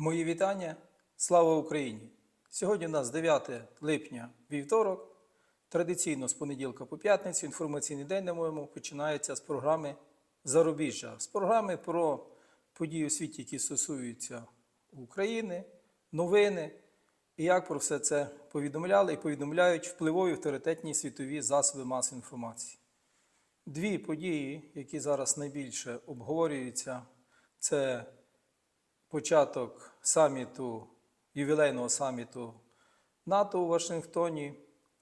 Мої вітання. Слава Україні! Сьогодні у нас 9 липня вівторок. Традиційно з понеділка по п'ятницю інформаційний день на моєму починається з програми Зарубіжжя, з програми про події у світі, які стосуються України, новини і як про все це повідомляли і повідомляють впливові авторитетні світові засоби масової інформації. Дві події, які зараз найбільше обговорюються, це початок саміту, ювілейного саміту НАТО у Вашингтоні.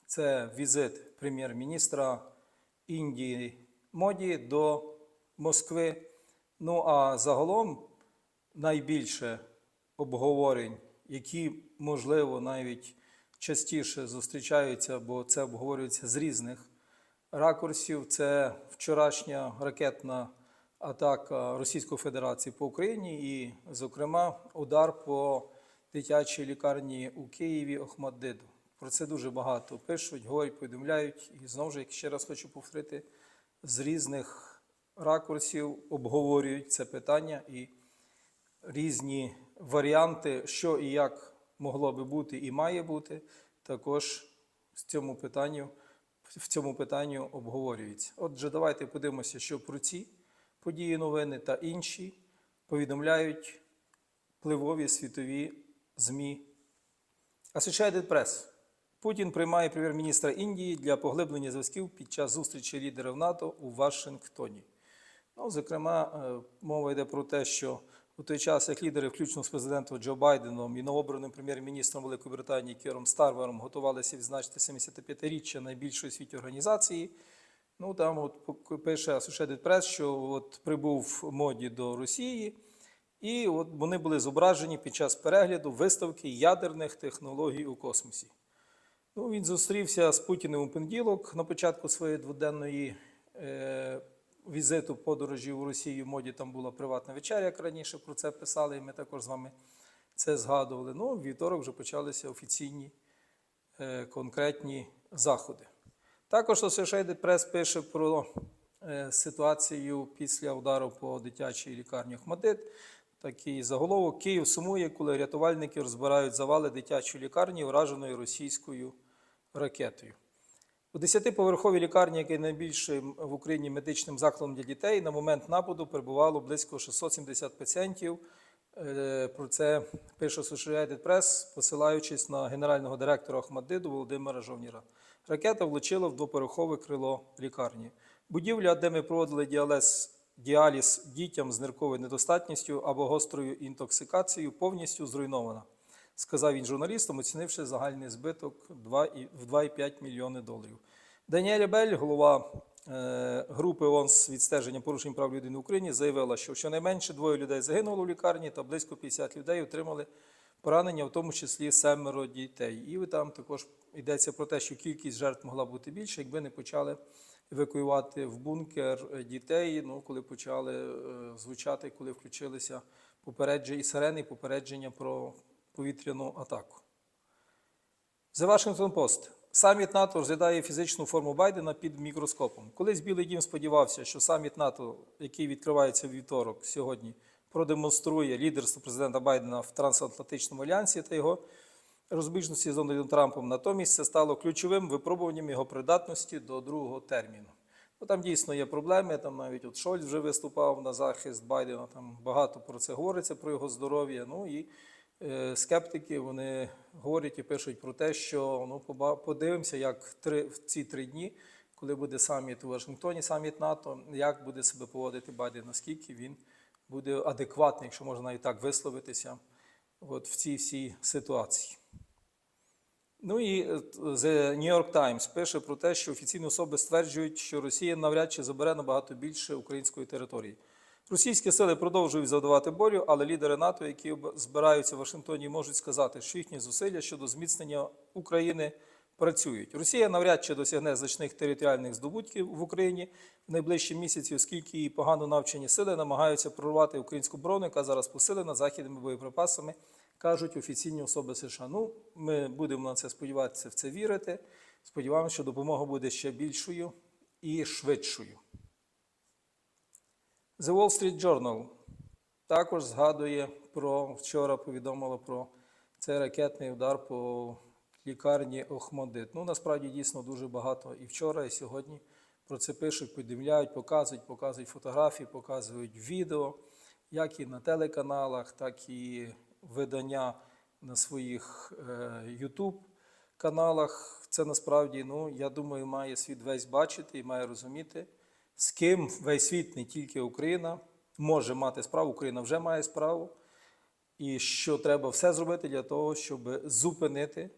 Це візит прем'єр-міністра Індії Моді до Москви. Ну а загалом найбільше обговорень, які, можливо, навіть частіше зустрічаються, бо це обговорюється з різних ракурсів. Це вчорашня ракетна атака Російської Федерації по Україні і, зокрема, удар по дитячій лікарні у Києві Охмаддиду. Про це дуже багато пишуть, говорять, повідомляють. І знову ж, ще раз хочу повторити, з різних ракурсів обговорюють це питання і різні варіанти, що і як могло би бути і має бути, також в цьому питанню, в цьому питанню обговорюється. Отже, давайте подивимося, що про ці події, новини та інші повідомляють впливові світові ЗМІ. Associated Press. Путін приймає прем'єр-міністра Індії для поглиблення зв'язків під час зустрічі лідерів НАТО у Вашингтоні. Ну, зокрема, е, мова йде про те, що у той час, як лідери, включно з президентом Джо Байденом і новообраним прем'єр-міністром Великої Британії Кіром Старвером, готувалися відзначити 75-річчя найбільшої світі організації. Ну там от пише Associated Press, що от прибув моді до Росії, і от вони були зображені під час перегляду виставки ядерних технологій у космосі. Ну, він зустрівся з Путіним у понеділок на початку своєї дводенної е, візиту подорожі у Росію. Моді там була приватна вечеря, як раніше про це писали, і ми також з вами це згадували. Ну, вівторок вже почалися офіційні е, конкретні заходи. Також Associated Press пише про е, ситуацію після удару по дитячій лікарні Охмадит. Такий заголовок Київ сумує, коли рятувальники розбирають завали дитячої лікарні, ураженої російською ракетою. У 10-поверховій лікарні, яка є найбільшим в Україні медичним закладом для дітей, на момент нападу перебувало близько 670 пацієнтів. Е, Про це пише Associated Press, посилаючись на генерального директора Ахмадиду Володимира Жовніра. Ракета влучила в двоповерхове крило лікарні. Будівля, де ми проводили діаліз, діаліз дітям з нирковою недостатністю або гострою інтоксикацією, повністю зруйнована, сказав він журналістам, оцінивши загальний збиток в 2,5 мільйони доларів. Даніель Бель, голова е, групи ООН з відстеження порушень прав людини в Україні, заявила, що щонайменше двоє людей загинуло в лікарні та близько 50 людей отримали поранення, в тому числі семеро дітей. І там також йдеться про те, що кількість жертв могла бути більше, якби не почали евакуювати в бункер дітей. Ну, коли почали е, звучати, коли включилися попередження і сирени, попередження про повітряну атаку. The Washington Post. Саміт НАТО розглядає фізичну форму Байдена під мікроскопом. Колись Білий Дім сподівався, що саміт НАТО, який відкривається в вівторок сьогодні, продемонструє лідерство президента Байдена в трансатлантичному альянсі та його розбіжності з Дональдом Трампом. Натомість це стало ключовим випробуванням його придатності до другого терміну. Ну, там дійсно є проблеми. Там навіть от Шольц вже виступав на захист Байдена. Там багато про це говориться, про його здоров'я. Ну і е, скептики вони говорять і пишуть про те, що ну подивимося, як три в ці три дні, коли буде саміт у Вашингтоні, саміт НАТО, як буде себе поводити Байден, наскільки він буде адекватний, якщо можна навіть так висловитися, от в цій всій ситуації. Ну і е, The New York Times пише про те, що офіційні особи стверджують, що Росія навряд чи забере набагато більше української території. Російські сили продовжують завдавати болю, але лідери НАТО, які збираються в Вашингтоні, можуть сказати, що їхні зусилля щодо зміцнення України працюють. Росія навряд чи досягне значних територіальних здобутків в Україні в найближчі місяці, оскільки її погано навчені сили намагаються прорвати українську оборону, яка зараз посилена західними боєприпасами, кажуть офіційні особи США. Ну, ми будемо на це сподіватися, в це вірити. Сподіваємося, що допомога буде ще більшою і швидшою. The Wall Street Journal також згадує про вчора повідомило про цей ракетний удар по лікарні Охмадит. Ну, насправді дійсно дуже багато і вчора, і сьогодні про це пишуть, повідомляють, показують, показують фотографії, показують відео, як і на телеканалах, так і видання на своїх е, YouTube каналах. Це насправді, ну, я думаю, має світ весь бачити і має розуміти, з ким весь світ, не тільки Україна, може мати справу. Україна вже має справу. І що треба все зробити для того, щоб зупинити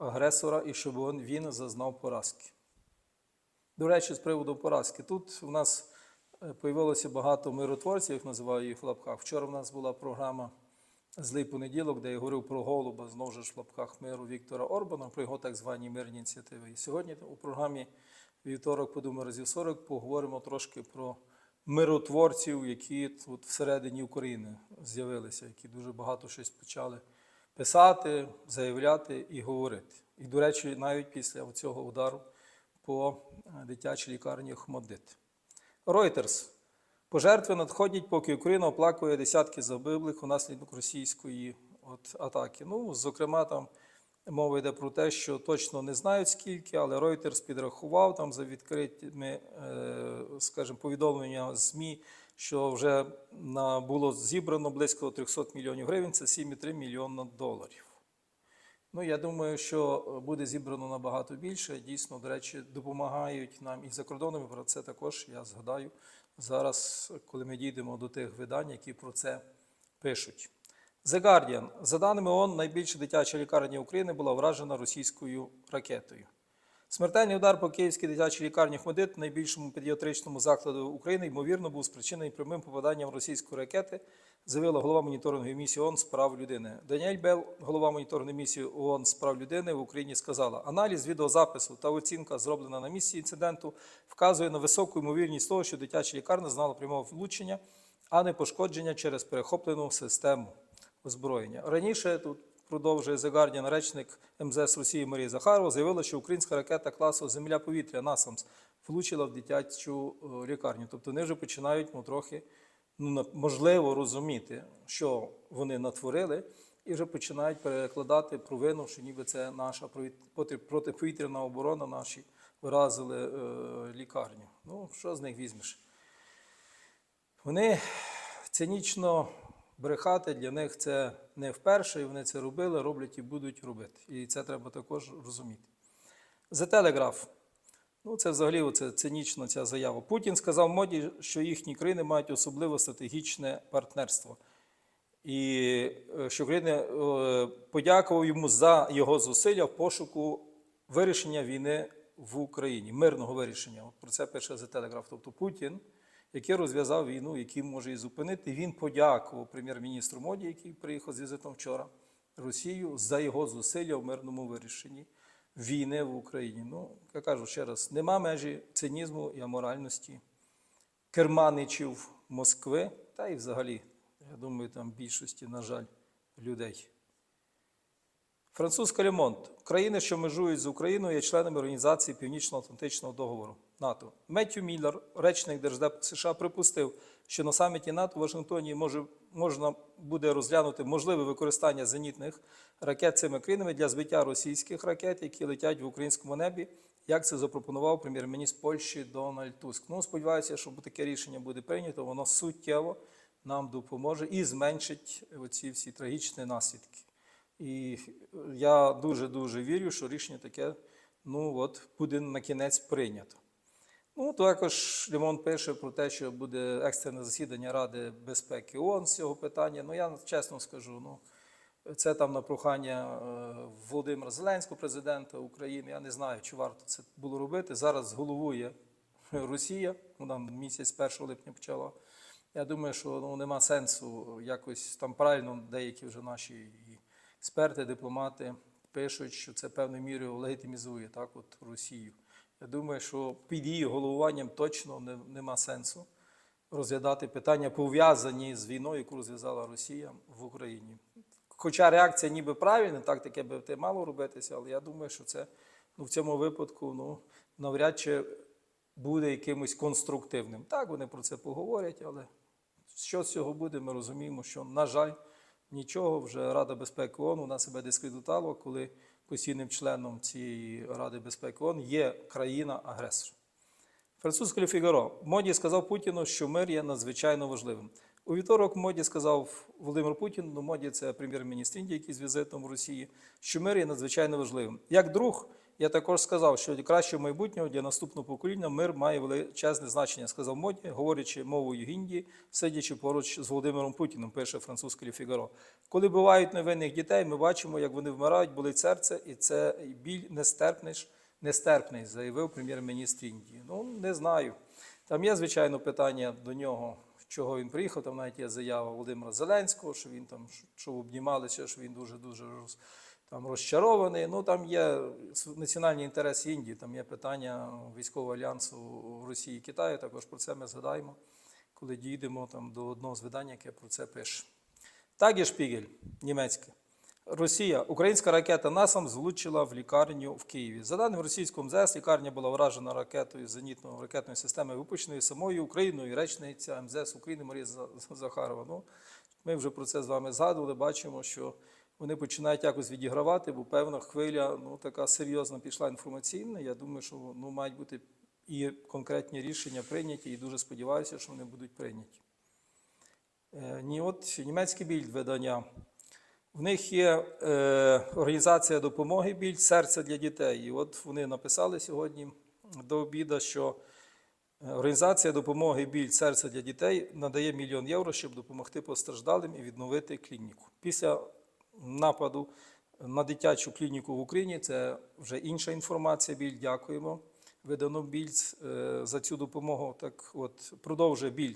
агресора і щоб він, зазнав поразки. До речі, з приводу поразки. Тут у нас е, появилося багато миротворців, як називаю їх в лапках. Вчора в нас була програма Злий понеділок, де я говорив про голуба, знову ж в лапках миру Віктора Орбана, про його так звані мирні ініціативи. І сьогодні у програмі Вівторок подумаю разів 40 поговоримо трошки про миротворців, які тут всередині України з'явилися, які дуже багато щось почали писати, заявляти і говорити. І, до речі, навіть після цього удару по е, дитячій лікарні Хмодит. Reuters. Пожертви надходять, поки Україна оплакує десятки загиблих унаслідок російської от, атаки. Ну, зокрема, там мова йде про те, що точно не знають скільки, але Reuters підрахував там за відкритими, е, скажімо, повідомлення ЗМІ, що вже було зібрано близько 300 мільйонів гривень, це 7,3 мільйона доларів. Ну, я думаю, що буде зібрано набагато більше. Дійсно, до речі, допомагають нам і за кордоном. Про це також я згадаю зараз, коли ми дійдемо до тих видань, які про це пишуть. The Guardian. За даними ООН, найбільша дитяча лікарня України була вражена російською ракетою. Смертельний удар по Київській дитячій лікарні Хмедит, найбільшому педіатричному закладу України, ймовірно, був спричинений прямим попаданням російської ракети, заявила голова моніторингової місії ООН з прав людини. Даніель Бел, голова моніторингової місії ООН з прав людини в Україні, сказала: аналіз відеозапису та оцінка, зроблена на місці інциденту, вказує на високу ймовірність того, що дитяча лікарня знала прямого влучення, а не пошкодження через перехоплену систему озброєння. Раніше тут продовжує The Guardian, речник МЗС Росії Марія Захарова, заявила, що українська ракета класу Земля-повітря НАСАМС влучила в дитячу е, лікарню. Тобто вони вже починають ну, трохи ну, можливо розуміти, що вони натворили, і вже починають перекладати провину, що ніби це наша протиповітряна оборона наші вразили е, лікарню. Ну, що з них візьмеш? Вони цинічно брехати для них це не вперше, і вони це робили, роблять і будуть робити. І це треба також розуміти. The Telegraph. Ну, це взагалі оце цинічна ця заява. Путін сказав моді, що їхні країни мають особливо стратегічне партнерство. І е, що країни е, подякував йому за його зусилля в пошуку вирішення війни в Україні, мирного вирішення. Про це пише The Telegraph. Тобто Путін, який розв'язав війну, який може її зупинити, він подякував прем'єр-міністру Моді, який приїхав з візитом вчора, Росію, за його зусилля в мирному вирішенні війни в Україні. Ну, я кажу ще раз, нема межі цинізму і аморальності керманичів Москви, та й взагалі, я думаю, там більшості, на жаль, людей. Французька Лемонт. Країни, що межують з Україною, є членами Організації Північно-Атлантичного договору НАТО. Меттю Міллер, речник Держдепу США, припустив, що на саміті НАТО в Вашингтоні може, можна буде розглянути можливе використання зенітних ракет цими країнами для збиття російських ракет, які летять в українському небі, як це запропонував прем'єр-міністр Польщі Дональд Туск. Ну, сподіваюся, що таке рішення буде прийнято, воно суттєво нам допоможе і зменшить оці всі трагічні наслідки. І я дуже-дуже вірю, що рішення таке ну, от, буде на кінець прийнято. Ну, також Лімон пише про те, що буде екстрене засідання Ради безпеки ООН з цього питання. Ну, я чесно скажу, ну, це там на прохання е, Володимира Зеленського, президента України. Я не знаю, чи варто це було робити. Зараз головує Росія, вона місяць 1 липня почала. Я думаю, що ну, нема сенсу якось там правильно деякі вже наші експерти, дипломати пишуть, що це певною мірою легітимізує так, от Росію. Я думаю, що під її головуванням точно не, нема сенсу розглядати питання, пов'язані з війною, яку розв'язала Росія в Україні. Хоча реакція ніби правильна, так таке би те мало робитися, але я думаю, що це ну, в цьому випадку ну, навряд чи буде якимось конструктивним. Так, вони про це поговорять, але що з цього буде, ми розуміємо, що, на жаль, нічого, вже Рада безпеки ООН вона себе дискредитувала, коли постійним членом цієї Ради безпеки ООН є країна-агресор. Французький Фігаро Моді сказав Путіну, що мир є надзвичайно важливим. У вівторок Моді сказав Володимир Путін, ну Моді це прем'єр-міністр Індії, який з візитом в Росії, що мир є надзвичайно важливим. Як друг, я також сказав, що кращого майбутнього для наступного покоління мир має величезне значення, сказав Моді, говорячи мовою Індії, сидячи поруч з Володимиром Путіним, пише французький Фігаро. Коли бувають невинних дітей, ми бачимо, як вони вмирають, болить серце, і це біль нестерпний, нестерпний, заявив прем'єр-міністр Індії. Ну, не знаю. Там є, звичайно, питання до нього, чого він приїхав. Там навіть є заява Володимира Зеленського, що він там що обнімалися, що він дуже дуже роз, там розчарований. Ну там є національні інтереси Індії, там є питання військового альянсу Росії і Китаю. Також про це ми згадаємо, коли дійдемо там до одного з видань, яке про це пише. Так Шпігель, німецьке. Росія, українська ракета НАСАМ влучила в лікарню в Києві. За даними російського МЗС, лікарня була вражена ракетою зенітної ракетної системи, випущеною самою Україною, речниця МЗС України Марія Захарова. Ну, ми вже про це з вами згадували. Бачимо, що вони починають якось відігравати, бо певна хвиля ну, така серйозна пішла інформаційна. Я думаю, що ну, мають бути і конкретні рішення прийняті, і дуже сподіваюся, що вони будуть прийняті. Е, Ні, от німецьке більд видання. В них є е, організація допомоги біль серця для дітей. І от вони написали сьогодні до обіду, що е, організація допомоги біль серця для дітей надає мільйон євро, щоб допомогти постраждалим і відновити клініку. Після нападу на дитячу клініку в Україні це вже інша інформація. Біль дякуємо. Видано біль е, за цю допомогу. Так от продовжує біль.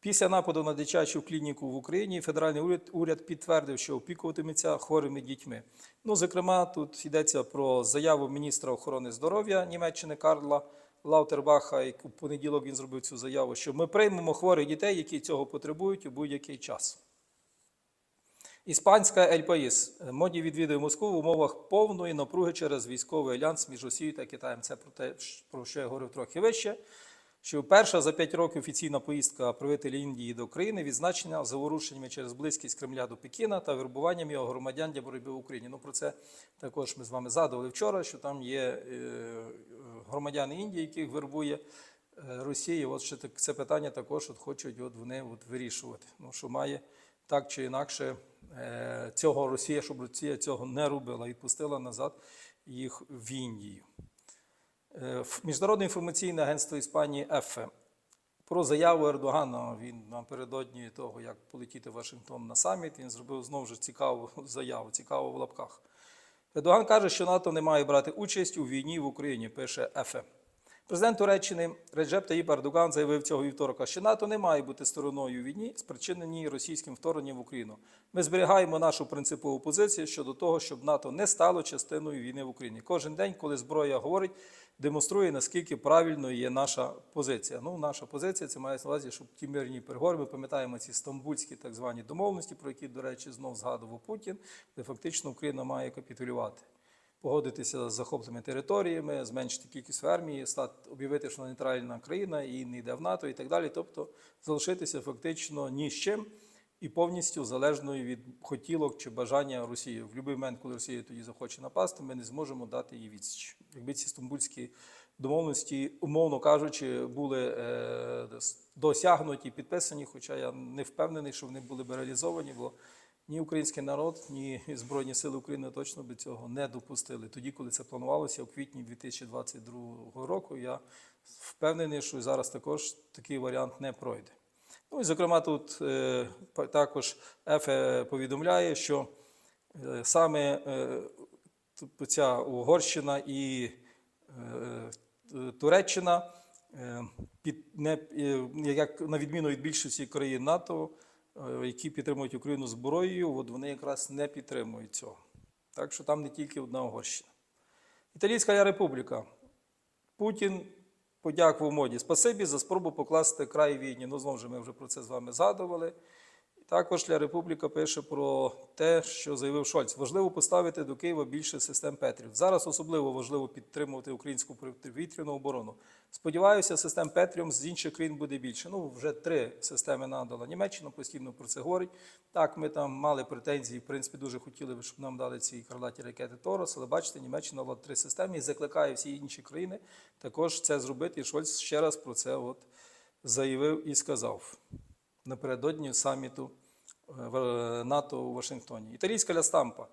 Після нападу на дитячу клініку в Україні федеральний уряд, уряд підтвердив, що опікуватиметься хворими дітьми. Ну, зокрема, тут йдеться про заяву міністра охорони здоров'я Німеччини Карла Лаутербаха. І у понеділок він зробив цю заяву, що ми приймемо хворих дітей, які цього потребують у будь-який час. Іспанська Ель Паїс. Моді відвідує Москву в умовах повної напруги через військовий альянс між Росією та Китаєм. Це про те, про що я говорив трохи вище що перша за п'ять років офіційна поїздка правителя Індії до України відзначена заворушеннями через близькість Кремля до Пекіна та вербуванням його громадян для боротьби в Україні. Ну про це також ми з вами згадували вчора, що там є е, громадяни Індії, яких вербує е, Росія. От ще це питання також от хочуть от вони от вирішувати. Ну що має так чи інакше е, цього Росія, щоб Росія цього не робила і пустила назад їх в Індію. Е, Міжнародне інформаційне агентство Іспанії ЕФЕ про заяву Ердогана. Він напередодні того, як полетіти в Вашингтон на саміт, він зробив знову ж цікаву заяву, цікаву в лапках. Ердоган каже, що НАТО не має брати участь у війні в Україні, пише ЕФЕ. Президент Туреччини Реджеп Таїп Ердоган заявив цього вівторка, що НАТО не має бути стороною війні, спричиненій російським вторгненням в Україну. Ми зберігаємо нашу принципову позицію щодо того, щоб НАТО не стало частиною війни в Україні. Кожен день, коли зброя говорить, демонструє, наскільки правильною є наша позиція. Ну, наша позиція це має на увазі, щоб ті мирні переговори, ми пам'ятаємо ці стамбульські так звані домовленості, про які, до речі, знов згадував Путін, де фактично Україна має капітулювати. Погодитися з захопленими територіями, зменшити кількість в армії, стати об'явити, що нейтральна країна і не йде в НАТО, і так далі. Тобто залишитися фактично ні з чим і повністю залежною від хотілок чи бажання Росії. В будь-який момент, коли Росія тоді захоче напасти, ми не зможемо дати їй відсіч. Якби ці стамбульські домовленості, умовно кажучи, були е, досягнуті, підписані, хоча я не впевнений, що вони були б реалізовані, бо ні український народ, ні Збройні Сили України точно би цього не допустили. Тоді, коли це планувалося у квітні 2022 року, я впевнений, що зараз також такий варіант не пройде. Ну і зокрема, тут е, також ЕФЕ повідомляє, що е, саме е, ця Угорщина і е, Туреччина, е, під, не, е, як на відміну від більшості країн НАТО, які підтримують Україну зброєю, от вони якраз не підтримують цього. Так що там не тільки одна Угорщина. Італійська Республіка. Путін подякував моді. Спасибі за спробу покласти край війні. Ну, знову ж ми вже про це з вами згадували. Також Ля Републіка пише про те, що заявив Шольц. Важливо поставити до Києва більше систем Петрів. Зараз особливо важливо підтримувати українську противітряну оборону. Сподіваюся, систем Петріум з інших країн буде більше. Ну, вже три системи надала Німеччина, постійно про це говорить. Так, ми там мали претензії, в принципі, дуже хотіли би, щоб нам дали ці крилаті ракети Торос, але бачите, Німеччина дала три системи і закликає всі інші країни також це зробити. І Шольц ще раз про це от заявив і сказав напередодні саміту НАТО у Вашингтоні. Італійська лястампа.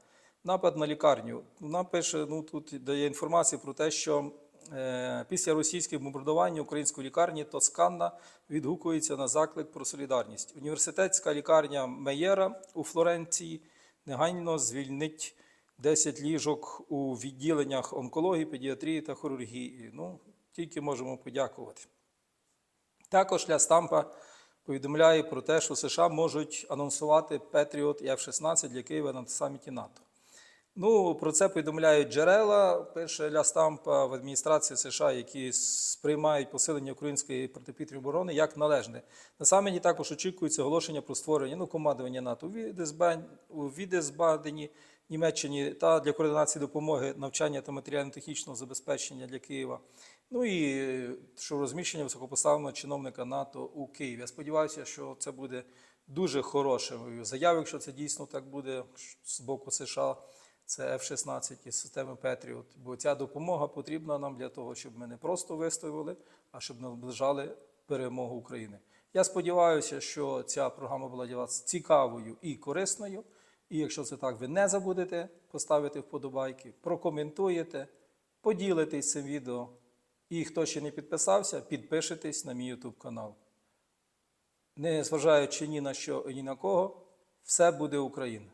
Напад на лікарню. Вона пише, ну тут дає інформацію про те, що е, після російських бомбардувань української лікарні Тосканна відгукується на заклик про солідарність. Університетська лікарня Меєра у Флоренції негайно звільнить 10 ліжок у відділеннях онкології, педіатрії та хірургії. Ну, тільки можемо подякувати. Також Ля Стампа повідомляє про те, що США можуть анонсувати Петріот і F-16 для Києва на саміті НАТО. Ну, про це повідомляють джерела. Пише Ля Стампа в адміністрації США, які сприймають посилення української протиповітряної оборони як належне. На саміті також очікується оголошення про створення ну, командування НАТО у Відесбадені, Німеччині та для координації допомоги навчання та матеріально-технічного забезпечення для Києва. Ну і що розміщення високопоставленого чиновника НАТО у Києві. Я сподіваюся, що це буде дуже хорошою заявою, якщо це дійсно так буде з боку США. Це F-16 і системи Петріот. Бо ця допомога потрібна нам для того, щоб ми не просто вистоювали, а щоб наближали перемогу України. Я сподіваюся, що ця програма була для вас цікавою і корисною. І якщо це так, ви не забудете поставити вподобайки, прокоментуєте, поділитесь цим відео. І хто ще не підписався, підпишитесь на мій YouTube канал. Не зважаючи ні на що і ні на кого, все буде Україна.